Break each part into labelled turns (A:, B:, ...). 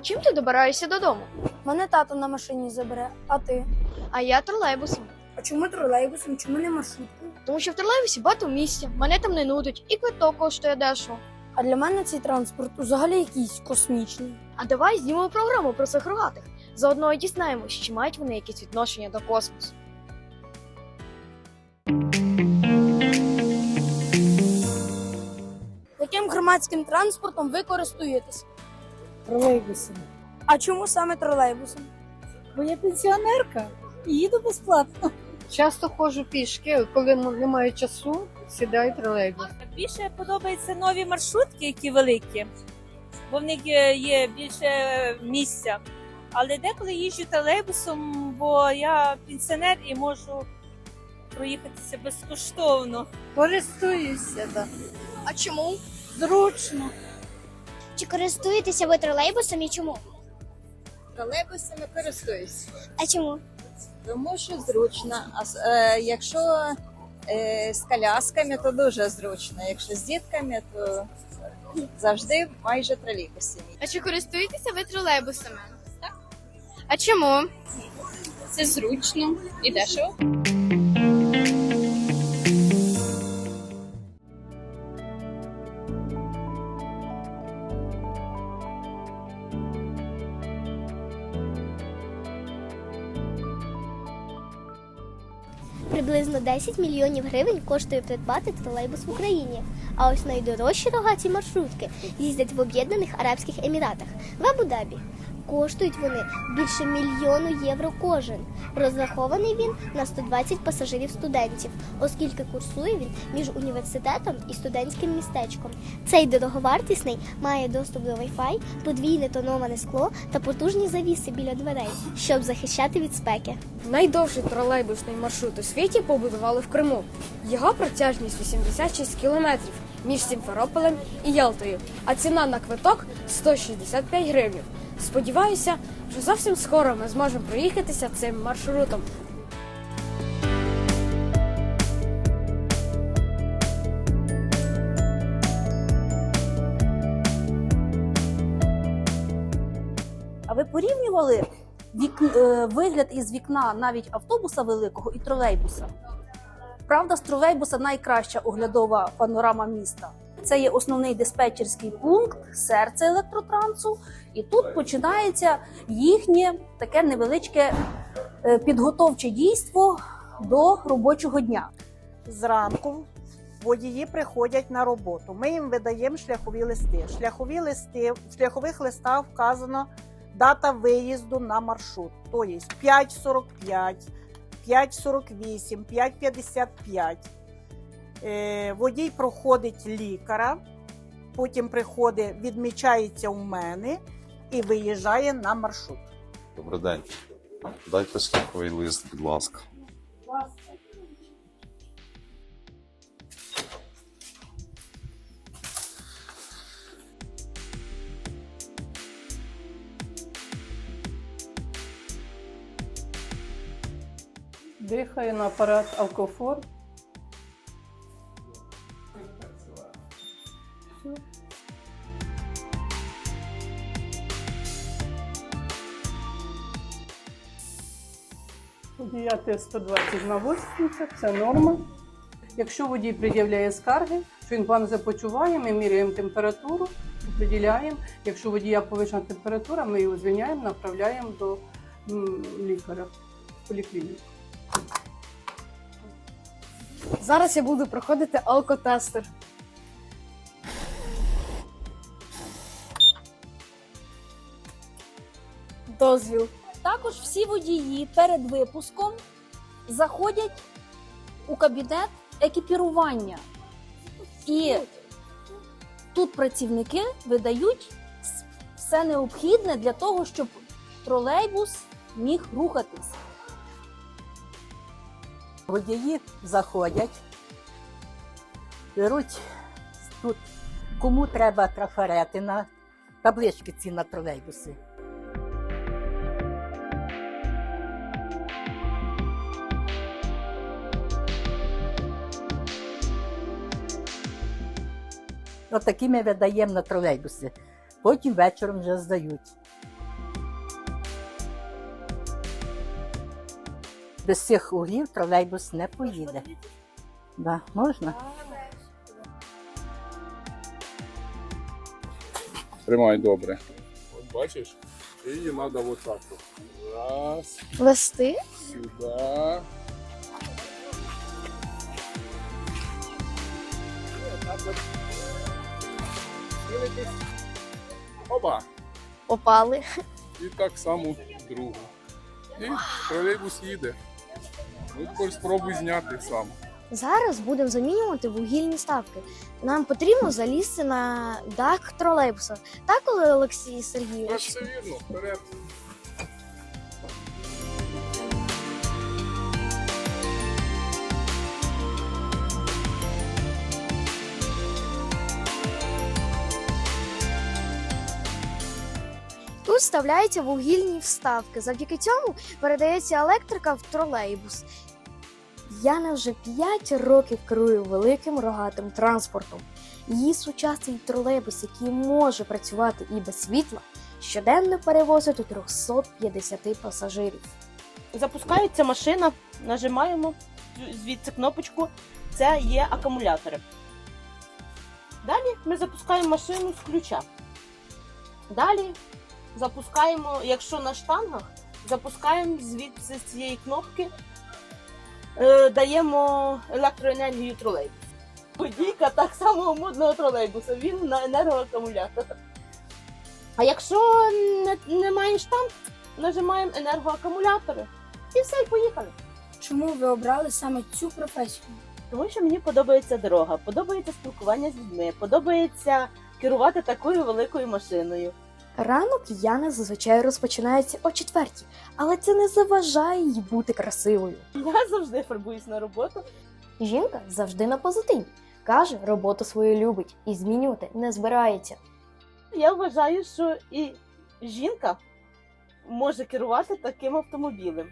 A: А чим ти добираєшся додому?
B: Мене тато на машині забере, а ти?
A: А я тролейбусом.
B: А чому тролейбусом, чому не маршруткою?
A: Тому що в тролейбусі багато місця, мене там не нудить, і квиток коштує дешево.
B: А для мене цей транспорт взагалі якийсь космічний.
A: А давай знімемо програму про цих рогатих. Заодно і дізнаємось, чи мають вони якесь відношення до космосу.
B: Яким громадським транспортом ви користуєтесь?
C: Тролейбусом.
B: А чому саме тролейбусом?
C: Бо я пенсіонерка і їду безплатно. Часто ходжу пішки, коли немає часу, сідаю тролейбус.
D: Більше подобаються нові маршрутки, які великі, бо в них є, є більше місця. Але деколи їжджу тролейбусом, бо я пенсіонер і можу проїхатися безкоштовно.
C: Користуюся, да.
A: А чому?
C: Зручно.
E: Чи користуєтеся ви тролейбусом і чому?
F: Тролейбусами користуюсь,
E: А чому?
F: тому що зручно. А с- е, якщо е, з колясками, то дуже зручно. Якщо з дітками, то завжди майже тролейбуси.
A: А чи користуєтеся ви тролейбусами? Так. А чому?
G: Це зручно і дешево.
E: Приблизно 10 мільйонів гривень коштує придбати тролейбус в Україні. А ось найдорожчі рогаті маршрутки їздять в Об'єднаних Арабських Еміратах в Абу-Дабі. Коштують вони більше мільйону євро кожен. Розрахований він на 120 пасажирів студентів, оскільки курсує він між університетом і студентським містечком. Цей дороговартісний має доступ до Wi-Fi, подвійне тоноване скло та потужні завіси біля дверей, щоб захищати від спеки.
H: Найдовший тролейбусний маршрут у світі побудували в Криму. Його протяжність 86 кілометрів між Сімферополем і Ялтою, а ціна на квиток 165 гривень. Сподіваюся, що зовсім скоро ми зможемо проїхатися цим маршрутом.
I: А ви порівнювали вік... е, вигляд із вікна навіть автобуса великого і тролейбуса? Правда, з тролейбуса найкраща оглядова панорама міста. Це є основний диспетчерський пункт, серце електротрансу, і тут починається їхнє таке невеличке е, підготовче дійство до робочого дня.
J: Зранку водії приходять на роботу. Ми їм видаємо шляхові листи. Шляхові листи в шляхових листах вказано дата виїзду на маршрут. Тобто 5.45, 5.48, 5.55. Е, водій проходить лікаря, потім приходить, відмічається у мене і виїжджає на маршрут.
K: Добрий день. Дайте слуховий лист, будь ласка.
C: Дихаю на апарат Алкофор. Водія тест 120 на 80, це норма. Якщо водій пред'являє скарги, що він погано себе почуває, ми міряємо температуру, определяємо. Якщо водія повищена температура, ми його звільняємо, направляємо до лікаря в поліклініку.
H: Зараз я буду проходити алкотестер. Дозвіл.
I: Також всі водії перед випуском заходять у кабінет екіпірування. І тут працівники видають все необхідне для того, щоб тролейбус міг рухатись.
F: Водії заходять, беруть тут, кому треба трафарети на таблички ці на тролейбуси. Отакі ми видаємо на тролейбусі. Потім вечором вже здають.
L: Без цих углів тролейбус не поїде. Да, Можна?
M: Тримай добре. От бачиш? Її треба ось так. Раз.
A: Листи?
M: Сюди. Сюди. Оба.
A: Попали.
M: І так само другу. І тролейбус їде. Ну, тепер спробуй зняти сам.
A: Зараз будемо замінювати вугільні ставки. Нам потрібно залізти на дах тролейбуса. Так, коли Олексій
M: Так,
A: Сергійович?
M: все вірно, вперед.
A: Вставляються вугільні вставки. Завдяки цьому передається електрика в тролейбус. Яна вже 5 років керує великим рогатим транспортом. Її сучасний тролейбус, який може працювати і без світла, щоденно перевозить до 350 пасажирів.
N: Запускається машина, нажимаємо звідси кнопочку, це є акумулятори. Далі ми запускаємо машину з ключа. Далі запускаємо, якщо на штангах, запускаємо звідси з цієї кнопки, е, даємо електроенергію тролейбусу. Водійка так само модного тролейбуса, він на енергоакумулятор. А якщо не, немає штанг, нажимаємо енергоакумулятори. І все, і поїхали.
B: Чому ви обрали саме цю професію?
N: Тому що мені подобається дорога, подобається спілкування з людьми, подобається керувати такою великою машиною.
A: Ранок Яни зазвичай розпочинається о четвертій, але це не заважає їй бути красивою.
N: Я завжди фарбуюсь на роботу.
A: Жінка завжди на позитиві. Каже, роботу свою любить і змінювати не збирається.
N: Я вважаю, що і жінка може керувати таким автомобілем.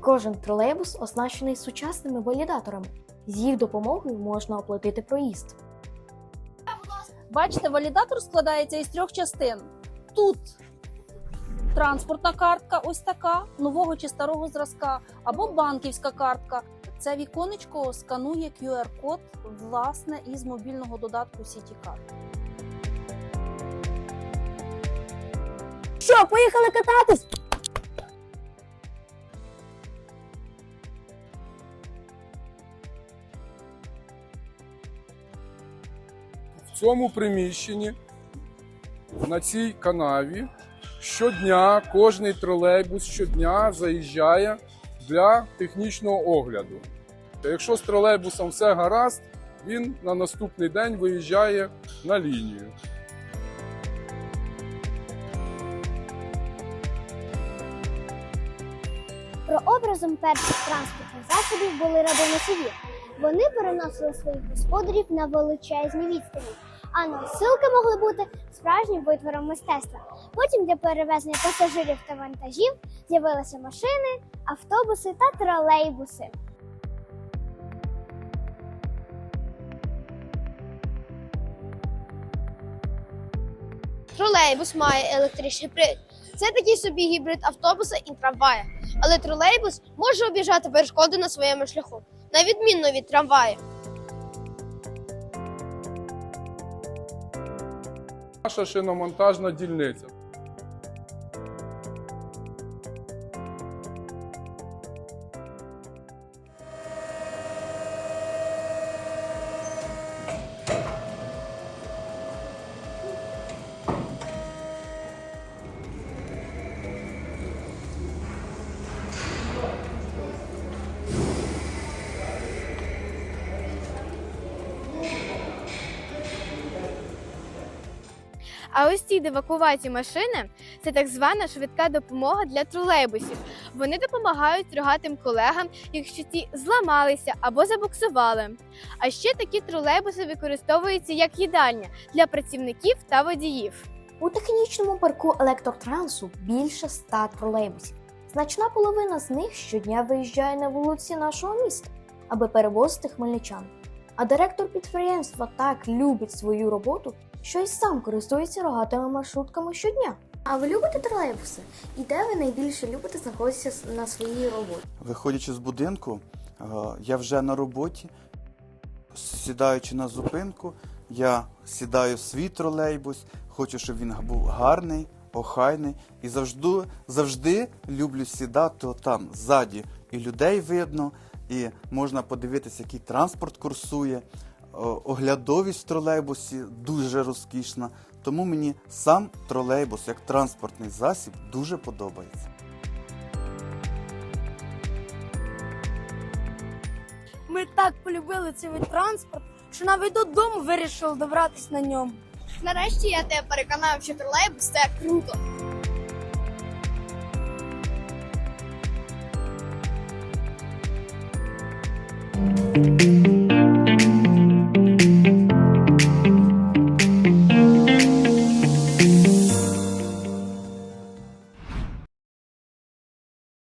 A: Кожен тролейбус оснащений сучасними валідаторами. З їх допомогою можна оплатити проїзд.
I: Бачите, валідатор складається із трьох частин. Тут транспортна картка, ось така, нового чи старого зразка, або банківська картка. Це віконечко сканує QR-код власне із мобільного додатку CityCard.
B: Що, поїхали кататись?
M: Цьому приміщенні на цій канаві щодня кожний тролейбус щодня заїжджає для технічного огляду. Якщо з тролейбусом все гаразд, він на наступний день виїжджає на лінію.
O: Прообразом перших транспортних засобів були радоносії. Вони переносили своїх господарів на величезні відстані, а носилки могли бути справжнім витвором мистецтва. Потім для перевезення пасажирів та вантажів з'явилися машини, автобуси та тролейбуси.
A: Тролейбус має електричний привід. Це такий собі гібрид автобуса і трамвая. Але тролейбус може об'їжджати перешкоди на своєму шляху, на відмінно від трамвая.
M: Наша шиномонтажна дільниця.
P: А ось ці девакуваті машини це так звана швидка допомога для тролейбусів. Вони допомагають рогатим колегам, якщо ті зламалися або забуксували. А ще такі тролейбуси використовуються як їдальня для працівників та водіїв.
A: У технічному парку електротрансу більше ста тролейбусів. Значна половина з них щодня виїжджає на вулиці нашого міста, аби перевозити хмельничан. А директор підприємства так любить свою роботу, що й сам користується рогатими маршрутками щодня. А ви любите тролейбуси? І де ви найбільше любите знаходитися на своїй роботі?
Q: Виходячи з будинку, е, я вже на роботі. Сідаючи на зупинку, я сідаю в свій тролейбус, хочу, щоб він був гарний, охайний. І завжди, завжди люблю сідати там ззаді. І людей видно, і можна подивитися, який транспорт курсує. О- Оглядовість в тролейбусі дуже розкішна. Тому мені сам тролейбус як транспортний засіб дуже подобається.
B: Ми так полюбили цей вид транспорт, що навіть додому вирішили добратися на ньому.
A: Нарешті я тебе переконав, що тролейбус це круто.
R: Thank